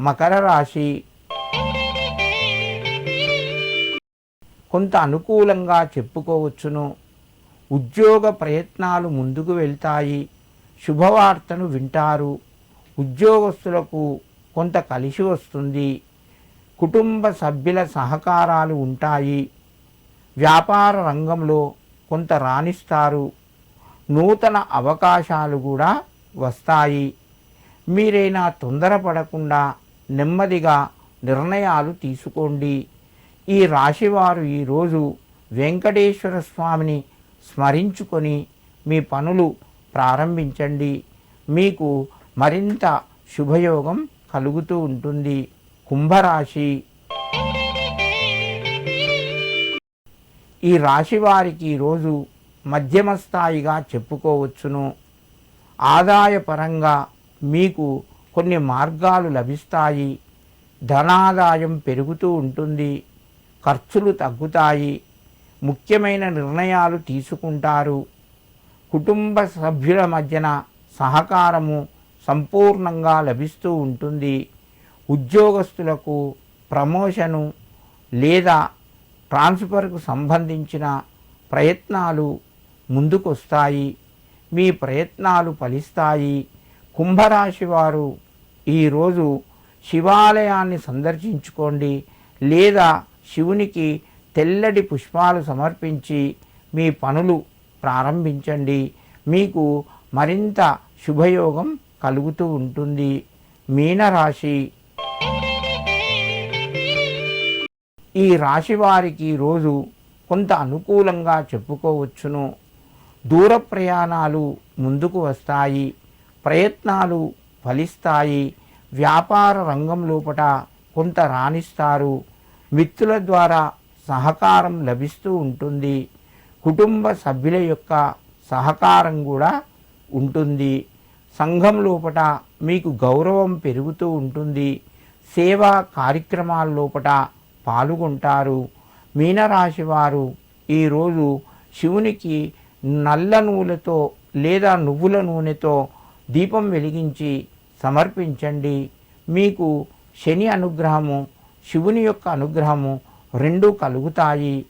మకర రాశి. కొంత అనుకూలంగా చెప్పుకోవచ్చును. ఉద్యోగ ప్రయత్నాలు ముందుకు వెళ్తాయి. శుభవార్తను వింటారు. ఉద్యోగస్తులకు కొంత కలిసి వస్తుంది. కుటుంబ సభ్యుల సహకారాలు ఉంటాయి. వ్యాపార రంగంలో కొంత రాణిస్తారు. నూతన అవకాశాలు కూడా వస్తాయి. మీరైనా తొందరపడకుండా నెమ్మదిగా నిర్ణయాలు తీసుకోండి. ఈ రాశివారు ఈరోజు వెంకటేశ్వర స్వామిని స్మరించుకొని మీ పనులు ప్రారంభించండి. మీకు మరింత శుభయోగం కలుగుతూ ఉంటుంది. కుంభరాశి. ఈ రాశి వారికి ఈరోజు మధ్యమ స్థాయిగా చెప్పుకోవచ్చును. ఆదాయపరంగా మీకు కొన్ని మార్గాలు లభిస్తాయి. ధనాదాయం పెరుగుతూ ఉంటుంది. ఖర్చులు తగ్గుతాయి. ముఖ్యమైన నిర్ణయాలు తీసుకుంటారు. కుటుంబ సభ్యుల మధ్యన సహకారము సంపూర్ణంగా లభిస్తూ ఉంటుంది. ఉద్యోగస్తులకు ప్రమోషను లేదా ట్రాన్స్ఫర్కు సంబంధించిన ప్రయత్నాలు ముందుకొస్తాయి. మీ ప్రయత్నాలు ఫలిస్తాయి. కుంభరాశి వారు ఈరోజు శివాలయాన్ని సందర్శించుకోండి లేదా శివునికి తెల్లటి పుష్పాలు సమర్పించి మీ పనులు ప్రారంభించండి. మీకు మరింత శుభయోగం కలుగుతూ ఉంటుంది. మీనరాశి. ఈ రాశి వారికి రోజు కొంత అనుకూలంగా చెప్పుకోవచ్చును. దూర ప్రయాణాలు ముందుకు వస్తాయి. ప్రయత్నాలు ఫలిస్తాయి. వ్యాపార రంగం లోపట కొంత రాణిస్తారు. మిత్రుల ద్వారా సహకారం లభిస్తూ ఉంటుంది. కుటుంబ సభ్యుల యొక్క సహకారం కూడా ఉంటుంది. సంఘం లోపట మీకు గౌరవం పెరుగుతూ ఉంటుంది. సేవా కార్యక్రమాల లోపట పాల్గొంటారు. మీనరాశి వారు ఈరోజు శివునికి నల్ల నూనెతో లేదా నువ్వుల నూనెతో దీపం వెలిగించి సమర్పించండి. మీకు శని అనుగ్రహము శివుని యొక్క అనుగ్రహము రెండూ కలుగుతాయి.